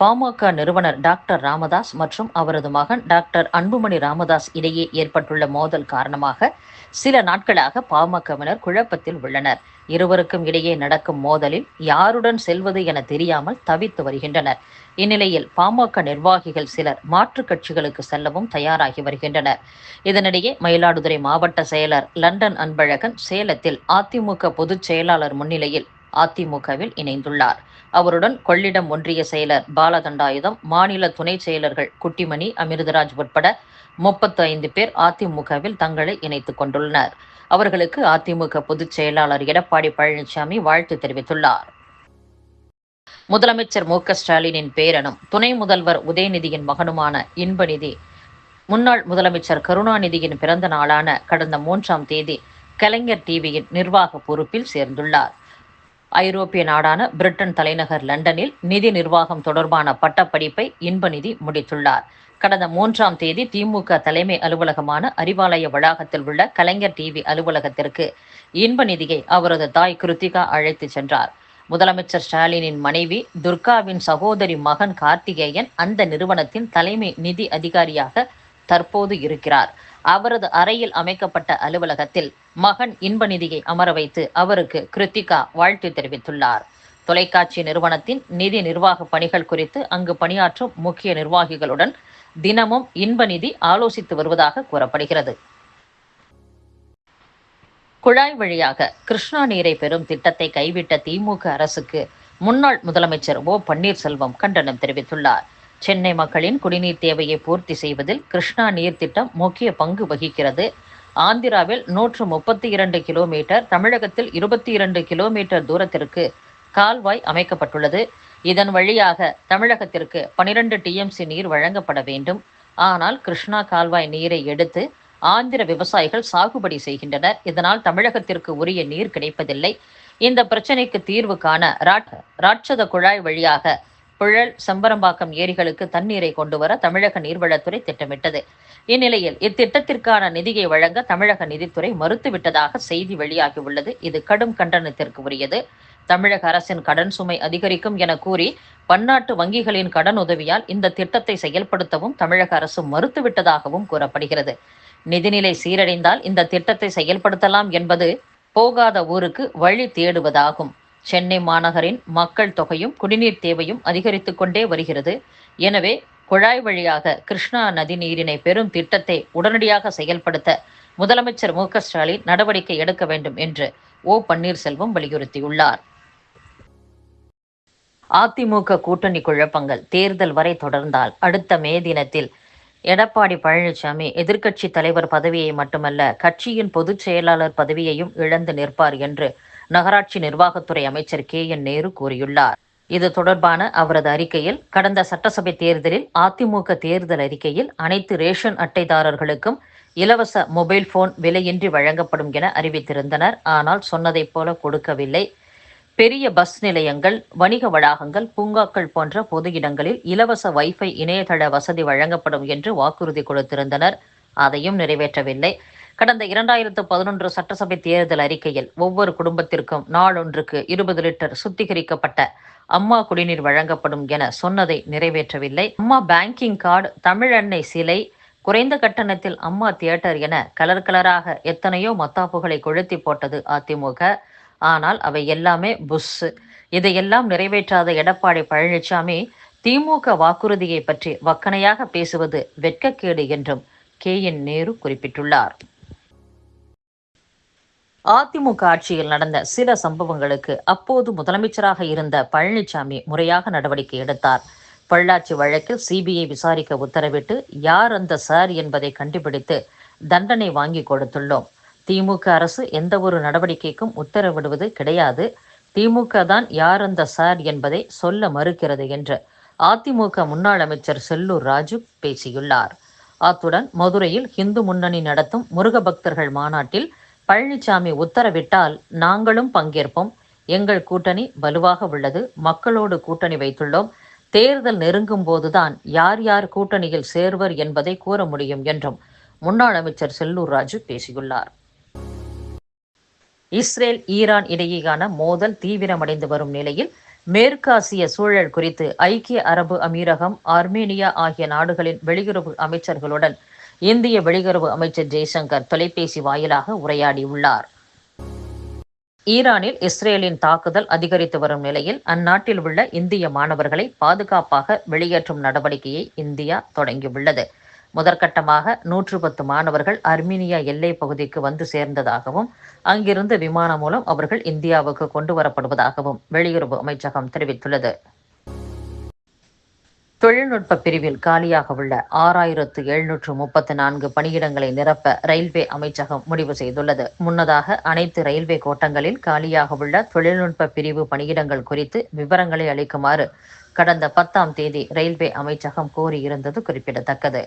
பாமக நிறுவனர் டாக்டர் ராமதாஸ் மற்றும் அவரது மகன் டாக்டர் அன்புமணி ராமதாஸ் இடையே ஏற்பட்டுள்ள மோதல் காரணமாக சில நாட்களாக பாமகவினர் குழப்பத்தில் உள்ளனர். இருவருக்கும் இடையே நடக்கும் மோதலில் யாருடன் செல்வது என தெரியாமல் தவித்து வருகின்றனர். இந்நிலையில் பாமக நிர்வாகிகள் சிலர் மாற்றுக் கட்சிகளுக்கு செல்லவும் தயாராகி வருகின்றனர். இதனிடையே மயிலாடுதுறை மாவட்ட செயலர் லண்டன் அன்பழகன் சேலத்தில் அதிமுக பொதுச் செயலாளர் முன்னிலையில் அதிமுகவில் இணைந்துள்ளார். அவருடன் கொள்ளிடம் ஒன்றிய செயலர் பாலதண்டாயுதம் மாநில துணை செயலர்கள் குட்டிமணி அமிர்தராஜ் உட்பட முப்பத்தி ஐந்து பேர் அதிமுகவில் தங்களை இணைத்துக் கொண்டுள்ளனர். அவர்களுக்கு அதிமுக பொதுச் செயலாளர் எடப்பாடி பழனிசாமி வாழ்த்து தெரிவித்துள்ளார். முதலமைச்சர் மு ஸ்டாலினின் பேரனும் துணை முதல்வர் உதயநிதியின் மகனுமான இன்பநிதி முன்னாள் முதலமைச்சர் கருணாநிதியின் பிறந்த நாளான கடந்த மூன்றாம் தேதி கலைஞர் டிவியின் நிர்வாக பொறுப்பில் சேர்ந்துள்ளார். ஐரோப்பிய நாடான பிரிட்டன் தலைநகர் லண்டனில் நிதி நிர்வாகம் தொடர்பான பட்டப்படிப்பை இன்பநிதி முடித்துள்ளார். கடந்த மூன்றாம் தேதி திமுக தலைமை அலுவலகமான அறிவாலய வளாகத்தில் உள்ள கலைஞர் டிவி அலுவலகத்திற்கு இன்பநிதியை அவரது தாய் கிருத்திகா அழைத்து சென்றார். முதலமைச்சர் ஸ்டாலினின் மனைவி துர்காவின் சகோதரி மகன் கார்த்திகேயன் அந்த நிறுவனத்தின் தலைமை நிதி அதிகாரியாக தற்போது இருக்கிறார். அவரது அறையில் அமைக்கப்பட்ட அலுவலகத்தில் மகன் இன்பநிதியை அமர வைத்து அவருக்கு கிருத்திகா வாழ்த்து தெரிவித்துள்ளார். தொலைக்காட்சி நிறுவனத்தின் நிதி நிர்வாக பணிகள் குறித்து அங்கு பணியாற்றும் முக்கிய நிர்வாகிகளுடன் தினமும் இன்பநிதி ஆலோசித்து வருவதாக கூறப்படுகிறது. குழாய் வழியாக கிருஷ்ணா நீரை பெறும் திட்டத்தை கைவிட்ட திமுக அரசுக்கு முன்னாள் முதலமைச்சர் ஓ பன்னீர்செல்வம் கண்டனம் தெரிவித்துள்ளார். சென்னை மக்களின் குடிநீர் தேவையை பூர்த்தி செய்வதில் கிருஷ்ணா நீர் திட்டம் முக்கிய பங்கு வகிக்கிறது. ஆந்திராவில் நூற்று முப்பத்தி இரண்டு கிலோமீட்டர் தமிழகத்தில் இருபத்தி இரண்டு கிலோமீட்டர் தூரத்திற்கு கால்வாய் அமைக்கப்பட்டுள்ளது. இதன் வழியாக தமிழகத்திற்கு பனிரெண்டு டிஎம்சி நீர் வழங்கப்பட வேண்டும். ஆனால் கிருஷ்ணா கால்வாய் நீரை எடுத்து ஆந்திர விவசாயிகள் சாகுபடி செய்கின்றனர். இதனால் தமிழகத்திற்கு உரிய நீர் கிடைப்பதில்லை. இந்த பிரச்சனைக்கு தீர்வு காண ராட்சத குழாய் வழியாக புழல் செம்பரம்பாக்கம் ஏரிகளுக்கு தண்ணீரை கொண்டு வர தமிழக நீர்வளத்துறை திட்டமிட்டது. இந்நிலையில் இத்திட்டத்திற்கான நிதியை வழங்க தமிழக நிதித்துறை மறுத்துவிட்டதாக செய்தி வெளியாகியுள்ளது. இது கடும் கண்டனத்திற்கு உரியது. தமிழக அரசின் கடன் சுமை அதிகரிக்கும் என கூறி பன்னாட்டு வங்கிகளின் கடன் உதவியால் இந்த திட்டத்தை செயல்படுத்தவும் தமிழக அரசு மறுத்துவிட்டதாகவும் கூறப்படுகிறது. நிதிநிலை சீரடைந்தால் இந்த திட்டத்தை செயல்படுத்தலாம் என்பது போகாத ஊருக்கு வழி தேடுவதாகும். சென்னை மாநகரின் மக்கள் தொகையும் குடிநீர் தேவையும் அதிகரித்து கொண்டே வருகிறது. எனவே குழாய் வழியாக கிருஷ்ணா நதி நீரினை பெறும் திட்டத்தை உடனடியாக செயல்படுத்த முதலமைச்சர் மு ஸ்டாலின் நடவடிக்கை எடுக்க வேண்டும் என்று ஓ பன்னீர்செல்வம் வலியுறுத்தியுள்ளார். அதிமுக கூட்டணி குழப்பங்கள் தேர்தல் வரை தொடர்ந்தால் அடுத்த மே தினத்தில் எடப்பாடி பழனிசாமி எதிர்க்கட்சி தலைவர் பதவியை மட்டுமல்ல கட்சியின் பொதுச் செயலாளர் பதவியையும் இழந்து நிற்பார் என்று நகராட்சி நிர்வாகத்துறை அமைச்சர் கே என் நேரு கூறியுள்ளார். இது தொடர்பான அவரது அறிக்கையில் கடந்த சட்டசபை தேர்தலில் அதிமுக தேர்தல் அறிக்கையில் அனைத்து ரேஷன் அட்டைதாரர்களுக்கும் இலவச மொபைல் போன் விலையின்றி வழங்கப்படும் என அறிவித்திருந்தனர். ஆனால் சொன்னதைப் போல கொடுக்கவில்லை. பெரிய பஸ் நிலையங்கள் வணிக வளாகங்கள் பூங்காக்கள் போன்ற பொது இடங்களில் இலவச வைஃபை இணையதள வசதி வழங்கப்படும் என்று வாக்குறுதி கொடுத்திருந்தனர். அதையும் நிறைவேற்றவில்லை. கடந்த இரண்டாயிரத்து பதினொன்று சட்டசபை தேர்தல் அறிக்கையில் ஒவ்வொரு குடும்பத்திற்கும் நாளொன்றுக்கு இருபது லிட்டர் சுத்திகரிக்கப்பட்ட அம்மா குடிநீர் வழங்கப்படும் என சொன்னதை நிறைவேற்றவில்லை. அம்மா பேங்கிங் கார்டு தமிழெண்ணெய் சிலை குறைந்த கட்டணத்தில் அம்மா தியேட்டர் என கலர் கலராக எத்தனையோ மத்தாப்புகளை கொளுத்தி போட்டது அதிமுக. ஆனால் அவை எல்லாமே புஷ். இதையெல்லாம் நிறைவேற்றாத எடப்பாடி பழனிசாமி திமுக வாக்குறுதியை பற்றி வக்கனையாக பேசுவது வெட்கக்கேடு என்றும் கே என் நேரு குறிப்பிட்டுள்ளார். அதிமுக ஆட்சியில் நடந்த சில சம்பவங்களுக்கு அப்போது முதலமைச்சராக இருந்த பழனிசாமி முறையாக நடவடிக்கை எடுத்தார். பள்ளாச்சி வழக்கில் சிபிஐ விசாரிக்க உத்தரவிட்டு யார் அந்த சார் என்பதை கண்டுபிடித்து தண்டனை வாங்கி கொடுத்துள்ளோம். திமுக அரசு எந்த ஒரு நடவடிக்கைக்கும் உத்தரவிடுவது கிடையாது. திமுக தான் யார் அந்த சார் என்பதை சொல்ல மறுக்கிறது என்று அதிமுக முன்னாள் அமைச்சர் செல்லூர் ராஜு பேசியுள்ளார். அத்துடன் மதுரையில் இந்து முன்னணி நடத்தும் முருக பக்தர்கள் மாநாட்டில் பழனிசாமி உத்தரவிட்டால் நாங்களும் பங்கேற்போம். எங்கள் கூட்டணி வலுவாக உள்ளது. மக்களோடு கூட்டணி வைத்துள்ளோம். தேர்தல் நெருங்கும் போதுதான் யார் யார் கூட்டணியில் சேர்வர் என்பதை கூற முடியும் என்றும் முன்னாள் அமைச்சர் செல்லூர் ராஜு பேசியுள்ளார். இஸ்ரேல் ஈரான் இடையேயான மோதல் தீவிரமடைந்து வரும் நிலையில் மேற்காசிய சூழல் குறித்து ஐக்கிய அரபு அமீரகம் ஆர்மேனியா ஆகிய நாடுகளின் வெளியுறவு அமைச்சர்களுடன் இந்திய வெளியுறவு அமைச்சர் ஜெய்சங்கர் தொலைபேசி வாயிலாக உரையாடியுள்ளார். ஈரானில் இஸ்ரேலின் தாக்குதல் அதிகரித்து வரும் நிலையில் அந்நாட்டில் உள்ள இந்திய மாணவர்களை பாதுகாப்பாக வெளியேற்றும் நடவடிக்கையை இந்தியா தொடங்கியுள்ளது. முதற்கட்டமாக நூற்று பத்து மாணவர்கள் அர்மீனியா எல்லை பகுதிக்கு வந்து சேர்ந்ததாகவும் அங்கிருந்து விமானம் மூலம் அவர்கள் இந்தியாவுக்கு கொண்டு வரப்படுவதாகவும் வெளியுறவு அமைச்சகம் தெரிவித்துள்ளது. தொழில்நுட்ப பிரிவில் காலியாக உள்ள ஆறாயிரத்து எழுநூற்று முப்பத்து நான்கு பணியிடங்களை நிரப்ப ரயில்வே அமைச்சகம் முடிவு செய்துள்ளது. முன்னதாக அனைத்து ரயில்வே கோட்டங்களில் காலியாக உள்ள தொழில்நுட்ப பிரிவு பணியிடங்கள் குறித்து விவரங்களை அளிக்குமாறு கடந்த பத்தாம் தேதி ரயில்வே அமைச்சகம் கோரியிருந்தது குறிப்பிடத்தக்கது.